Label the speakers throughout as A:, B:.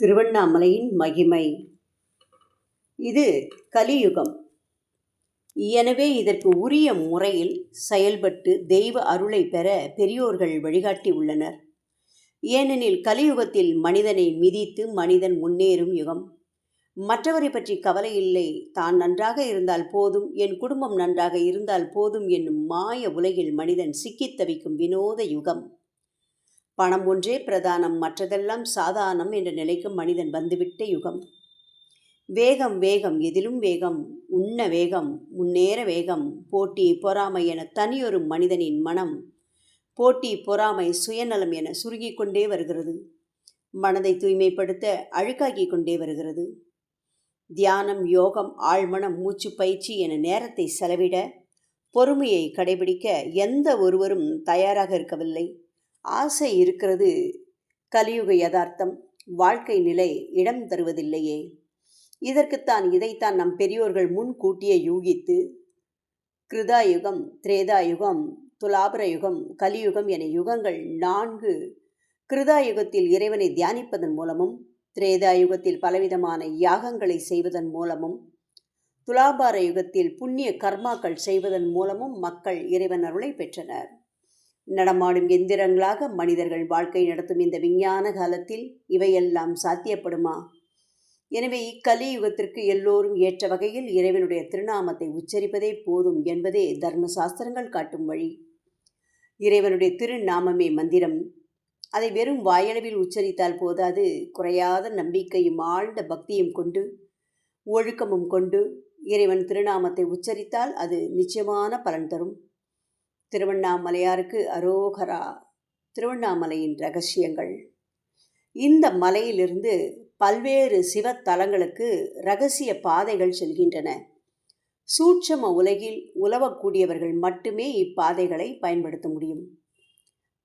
A: திருவண்ணாமலையின் மகிமை. இது கலியுகம். எனவே இதற்கு உரிய முறையில் செயல்பட்டு தெய்வ அருளை பெற பெரியோர்கள் வழிகாட்டி உள்ளனர். ஏனெனில் கலியுகத்தில் மனிதனை மிதித்து மனிதன் முன்னேறும் யுகம். மற்றவரை பற்றி கவலை இல்லை. தான் நன்றாக இருந்தால் போதும். என் குடும்பம் நன்றாக இருந்தால் போதும் என்னும் மாய உலகில் மனிதன் சிக்கித் தவிக்கும் வினோத யுகம். பணம் ஒன்றே பிரதானம் மற்றதெல்லாம் சாதாரணம் என்ற நிலைக்கு மனிதன் வந்துவிட்ட யுகம். வேகம் வேகம் எதிலும் வேகம் உண்ண வேகம் முன்னேற வேகம் போட்டி பொறாமை என தனியொரு மனிதனின் மனம் போட்டி பொறாமை சுயநலம் என சுருகி கொண்டே வருகிறது. மனதை தூய்மைப்படுத்த அழுக்காக்கிக் கொண்டே வருகிறது. தியானம் யோகம் ஆழ்மனம் மூச்சு பயிற்சி என நேரத்தை செலவிட பொறுமையை கடைபிடிக்க எந்த ஒருவரும் தயாராக இருக்கவில்லை. ஆசை இருக்கிறது. கலியுக யதார்த்தம். வாழ்க்கை நிலை இடம் தருவதில்லையே. இதற்குத்தான் இதைத்தான் நம் பெரியோர்கள் முன்கூட்டியே யூகித்து கிருதாயுகம் திரேதாயுகம் துலாபர யுகம் கலியுகம் என யுகங்கள் நான்கு கிருதாயுகத்தில் இறைவனை தியானிப்பதன் மூலமும் திரேதாயுகத்தில் பலவிதமான யாகங்களை செய்வதன் மூலமும் துலாபார யுகத்தில் புண்ணிய கர்மாக்கள் செய்வதன் மூலமும் மக்கள் இறைவன் அருளை பெற்றனர். நடமாடும் எந்திரங்களாக மனிதர்கள் வாழ்க்கை நடத்தும் இந்த விஞ்ஞான காலத்தில் இவையெல்லாம் சாத்தியப்படுமா? எனவே இக்கலியுகத்திற்கு எல்லோரும் ஏற்ற வகையில் இறைவனுடைய திருநாமத்தை உச்சரிப்பதே போதும் என்பதே தர்ம சாஸ்திரங்கள் காட்டும் வழி. இறைவனுடைய திருநாமமே மந்திரம். அதை வெறும் வாயளவில் உச்சரித்தால் போதாது. குறையாத நம்பிக்கையும் ஆழ்ந்த பக்தியும் கொண்டு ஒழுக்கமும் கொண்டு இறைவன் திருநாமத்தை உச்சரித்தால் அது நிச்சயமான பலன் தரும். திருவண்ணாமலையாருக்கு அரோகரா திருவண்ணாமலையின் ரகசியங்கள். இந்த மலையிலிருந்து பல்வேறு சிவத்தலங்களுக்கு ரகசிய பாதைகள் செல்கின்றன. சூட்சம உலகில் உலவக்கூடியவர்கள் மட்டுமே இப்பாதைகளை பயன்படுத்த முடியும்.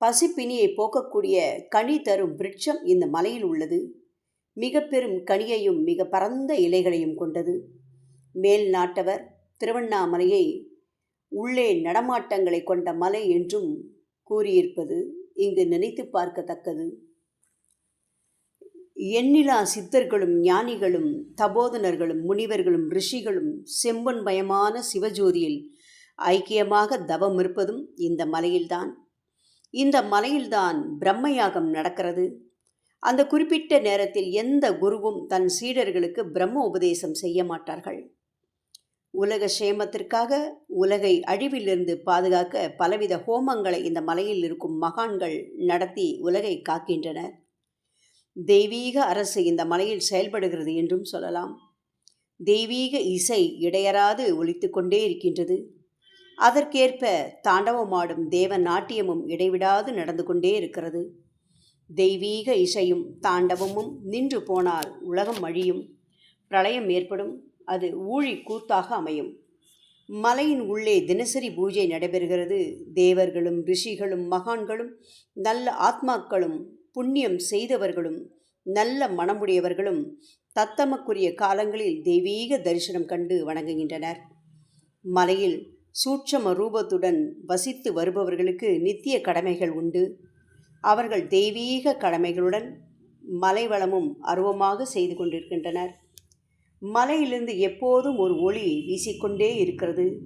A: பசிப்பினியை போக்கக்கூடிய கனி தரும் விருட்சம் இந்த மலையில் உள்ளது. மிக பெரும் கனியையும் மிக பரந்த இலைகளையும் கொண்டது. மேல் நாட்டவர் திருவண்ணாமலையை உள்ளே நடமாட்டங்களை கொண்ட மலை என்றும் கூறியிருப்பது இங்கு நினைத்து பார்க்கத்தக்கது. எண்ணிலா சித்தர்களும் ஞானிகளும் தபோதனர்களும் முனிவர்களும் ரிஷிகளும் செம்பொன்மயமான சிவஜோதியில் ஐக்கியமாக தவம் இருப்பதும் இந்த மலையில்தான். இந்த மலையில்தான் பிரம்மயாகம் நடக்கிறது. அந்த குறிப்பிட்ட நேரத்தில் எந்த குருவும் தன் சீடர்களுக்கு பிரம்ம உபதேசம் செய்ய மாட்டார்கள். உலக சேமத்திற்காக உலகை அழிவிலிருந்து பாதுகாக்க பலவித ஹோமங்களை இந்த மலையில் இருக்கும் மகான்கள் நடத்தி உலகை காக்கின்றனர். தெய்வீக அரசு இந்த மலையில் செயல்படுகிறது என்றும் சொல்லலாம். தெய்வீக இசை இடையறாது ஒழித்து கொண்டே இருக்கின்றது. அதற்கேற்ப தாண்டவமாடும் தேவ நாட்டியமும் இடைவிடாது நடந்து கொண்டே இருக்கிறது. தெய்வீக இசையும் தாண்டவமும் நின்று போனால் உலகம் அழியும் பிரளயம் ஏற்படும். அது ஊழி கூத்தாக அமையும். மலையின் உள்ளே தினசரி பூஜை நடைபெறுகிறது. தேவர்களும் ரிஷிகளும் மகான்களும் நல்ல ஆத்மாக்களும் புண்ணியம் செய்தவர்களும் நல்ல மனமுடையவர்களும் தத்தமக்குரிய காலங்களில் தெய்வீக தரிசனம் கண்டு வணங்குகின்றனர். மலையில் சூட்சம ரூபத்துடன் வசித்து வருபவர்களுக்கு நித்திய கடமைகள் உண்டு. அவர்கள் தெய்வீக கடமைகளுடன் மலைவளமும் அருவமாக செய்து கொண்டிருக்கின்றனர். மலையிலிருந்து எப்போதும் ஒரு ஒளி வீசிக்கொண்டே இருக்கிறது.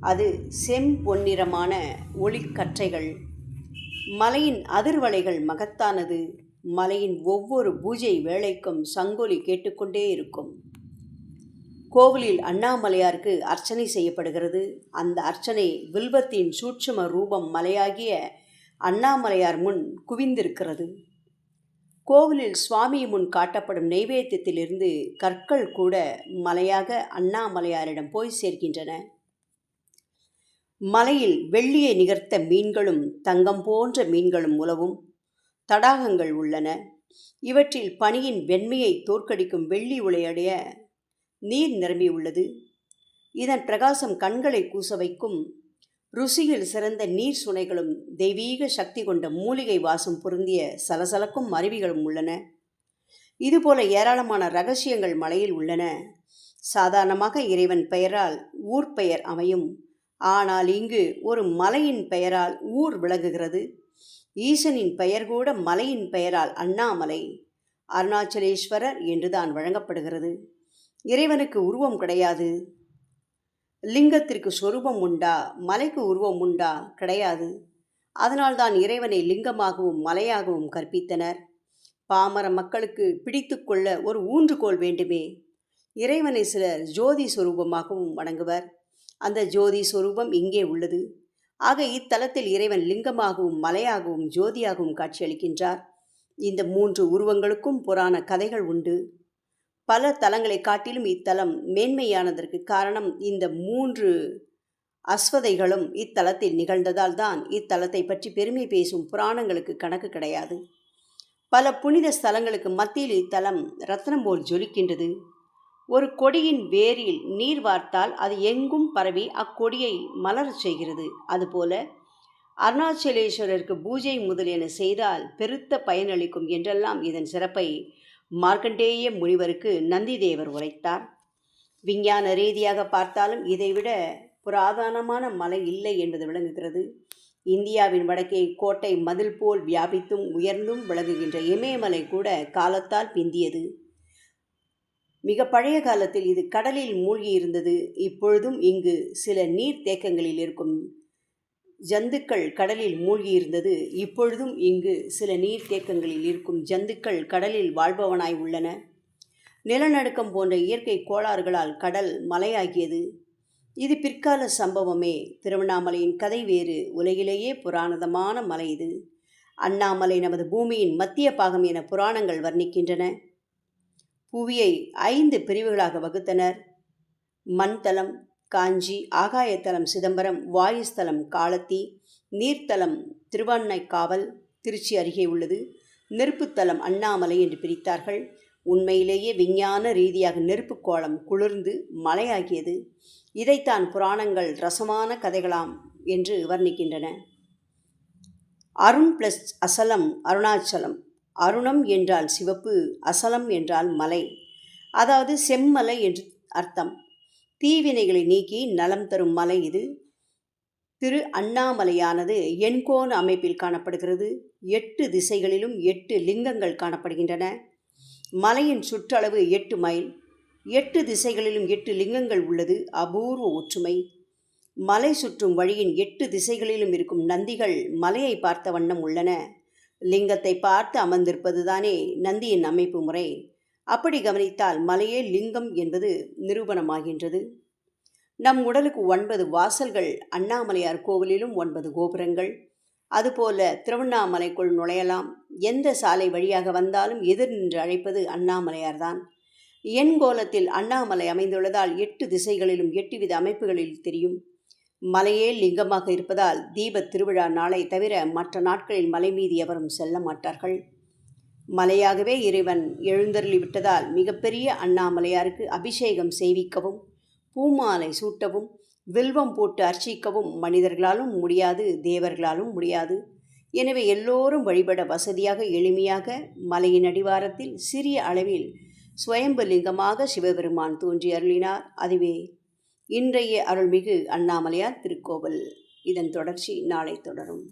A: அது செம்பொன்னிறமான ஒளிக்கற்றைகள் மலையின் அதிர்வலைகள் மகத்தானது. மலையின் ஒவ்வொரு பூஜை வேளைக்கும் சங்கொலி கேட்டுக்கொண்டே இருக்கும். கோவிலில் அண்ணாமலையாருக்கு அர்ச்சனை செய்யப்படுகிறது. அந்த அர்ச்சனை வில்வத்தின் சூட்சும ரூபம் மலையாகிய அண்ணாமலையார் முன் குவிந்திருக்கிறது. கோவிலில் சுவாமி முன் காட்டப்படும் நெய்வேத்தியத்திலிருந்து கற்கள் கூட மலையாக அண்ணாமலையாரிடம் போய் சேர்க்கின்றன மலையில் வெள்ளியை நிகர்த்த மீன்களும் தங்கம் போன்ற மீன்களும் உலவும். தடாகங்கள் உள்ளன. இவற்றில் பனியின் வெண்மையை தோற்கடிக்கும் வெள்ளி உலையடைய நீர் நிரம்பியுள்ளது. இதன் பிரகாசம் கண்களை கூச வைக்கும் ருசியில் சிறந்த நீர் சுனைகளும் தெய்வீக சக்தி கொண்ட மூலிகை வாசம் பொருந்திய சலசலக்கும் அருவிகளும் உள்ளன. இதுபோல ஏராளமான ரகசியங்கள் மலையில் உள்ளன. சாதாரணமாக இறைவன் பெயரால் ஊர் பெயர் அமையும். ஆனால் இங்கு ஒரு மலையின் பெயரால் ஊர் விளங்குகிறது. ஈசனின் பெயர் கூட மலையின் பெயரால் அண்ணாமலை. அருணாச்சலேஸ்வரர் என்றுதான் வழங்கப்படுகிறது. இறைவனுக்கு உருவம் கிடையாது. லிங்கத்திற்கு சொரூபம் உண்டா? மலைக்கு உருவம் உண்டா? கிடையாது. அதனால்தான் இறைவனை லிங்கமாகவும் மலையாகவும் கற்பித்தனர். பாமர மக்களுக்கு பிடித்து கொள்ள ஒரு ஊன்றுகோல் வேண்டுமே. இறைவனை சிலர் ஜோதி சுரூபமாகவும் வணங்குவர். அந்த ஜோதி சுரூபம் இங்கே உள்ளது. ஆக இத்தலத்தில் இறைவன் லிங்கமாகவும் மலையாகவும் ஜோதியாகவும் காட்சியளிக்கின்றார். இந்த மூன்று உருவங்களுக்கும் புராண கதைகள் உண்டு. பல தலங்களை காட்டிலும் இத்தலம் மேன்மையானதற்கு காரணம் இந்த மூன்று அஸ்வதைகளும் இத்தலத்தில் நிகழ்ந்ததால் தான் இத்தலத்தை பற்றி பெருமை பேசும் புராணங்களுக்கு கணக்கு கிடையாது. பல புனித ஸ்தலங்களுக்கு மத்தியில் இத்தலம் ரத்னம் போல் ஜொலிக்கின்றது. ஒரு கொடியின் வேரில் நீர் வார்த்தால் அது எங்கும் பரவி அக்கொடியை மலரச் செய்கிறது. அதுபோல அருணாச்சலேஸ்வரருக்கு பூஜை முதலியன செய்தால் பெருத்த பயனளிக்கும் என்றெல்லாம் இதன் சிறப்பை மார்க்கண்டேய முனிவருக்கு நந்திதேவர் உரைத்தார். விஞ்ஞான ரீதியாக பார்த்தாலும் இதைவிட புராதனமான மலை இல்லை என்பது விளங்குகிறது. இந்தியாவின் வடக்கே கோட்டை மதில் போல் வியாபித்தும் உயர்ந்தும் விளங்குகின்ற இமயமலை கூட காலத்தால் பிந்தியது. மிக பழைய காலத்தில் இது கடலில் மூழ்கி இருந்தது இப்பொழுதும் இங்கு சில நீர்த்தேக்கங்களில் இருக்கும். ஜந்துக்கள் கடலில் மூழ்கியிருந்தது. இப்பொழுதும் இங்கு சில நீர்த்தேக்கங்களில் இருக்கும் ஜந்துக்கள் கடலில் வாழ்பவனாய் உள்ளன. நிலநடுக்கம் போன்ற இயற்கை கோளாறுகளால் கடல் மலையாகியது. இது பிற்கால சம்பவமே. திருவண்ணாமலையின் கதை வேறு. உலகிலேயே புராணதமான மலை இது. அண்ணாமலை நமது பூமியின் மத்திய பாகம் என புராணங்கள் வர்ணிக்கின்றன. புவியை ஐந்து பிரிவுகளாக வகுத்தனர். மண்தளம் காஞ்சி ஆகாயத்தலம் சிதம்பரம் வாயுஸ்தலம் காலத்தி நீர்த்தலம் திருவாண்ணைக்காவல் திருச்சி அருகே உள்ளது. நெருப்புத்தலம் அண்ணாமலை என்று பிரித்தார்கள். உண்மையிலேயே விஞ்ஞான ரீதியாக நெருப்பு கோலம் குளிர்ந்து மலையாகியது. இதைத்தான் புராணங்கள் ரசமான கதைகளாம் என்று வர்ணிக்கின்றன. அருண் பிளஸ் அசலம் அருணாச்சலம். அருணம் என்றால் சிவப்பு அசலம் என்றால் மலை. அதாவது செம்மலை என்று அர்த்தம். தீவினைகளை நீக்கி நலம் தரும் மலை இது. திரு அண்ணாமலையானது எண்கோண அமைப்பில் காணப்படுகிறது. எட்டு திசைகளிலும் எட்டு லிங்கங்கள் காணப்படுகின்றன. மலையின் சுற்றளவு எட்டு மைல். எட்டு திசைகளிலும் எட்டு லிங்கங்கள் உள்ளது. அபூர்வ ஒற்றுமை. மலை சுற்றும் வழியின் எட்டு திசைகளிலும் இருக்கும் நந்திகள் மலையை பார்த்த வண்ணம் உள்ளன. லிங்கத்தை பார்த்து அமர்ந்திருப்பதுதானே நந்தியின் அமைப்பு முறை. அப்படி கவனித்தால் மலையே லிங்கம் என்பது நிரூபணமாகின்றது. நம் உடலுக்கு ஒன்பது வாசல்கள் அண்ணாமலையார் கோவிலிலும் ஒன்பது கோபுரங்கள். அதுபோல திருவண்ணாமலைக்குள் நுழையலாம். எந்த சாலை வழியாக வந்தாலும் எதிர் நின்று அழைப்பது அண்ணாமலையார்தான். என் கோலத்தில் அண்ணாமலை அமைந்துள்ளதால் எட்டு திசைகளிலும் எட்டு வித அமைப்புகளில் தெரியும். மலையே லிங்கமாக இருப்பதால் தீப திருவிழா நாளை தவிர மற்ற நாட்களில் மலை மீது எவரும் செல்ல மாட்டார்கள். மலையாகவே இறைவன் எழுந்தருளி விட்டதால் மிகப்பெரிய அண்ணாமலையாருக்கு அபிஷேகம் செய்விக்கவும் பூமாலை சூட்டவும் வில்வம் போட்டு அர்ச்சிக்கவும் மனிதர்களாலும் முடியாது தேவர்களாலும் முடியாது. எனவே எல்லோரும் வழிபட வசதியாக எளிமையாக மலையின் அடிவாரத்தில் சிறிய அளவில் சுயம்பு லிங்கமாக சிவபெருமான் தோன்றி அருளினார். அதுவே இன்றைய அருள்மிகு அண்ணாமலையார் திருக்கோவில். இதன் தொடர்ச்சி நாளை தொடரும்.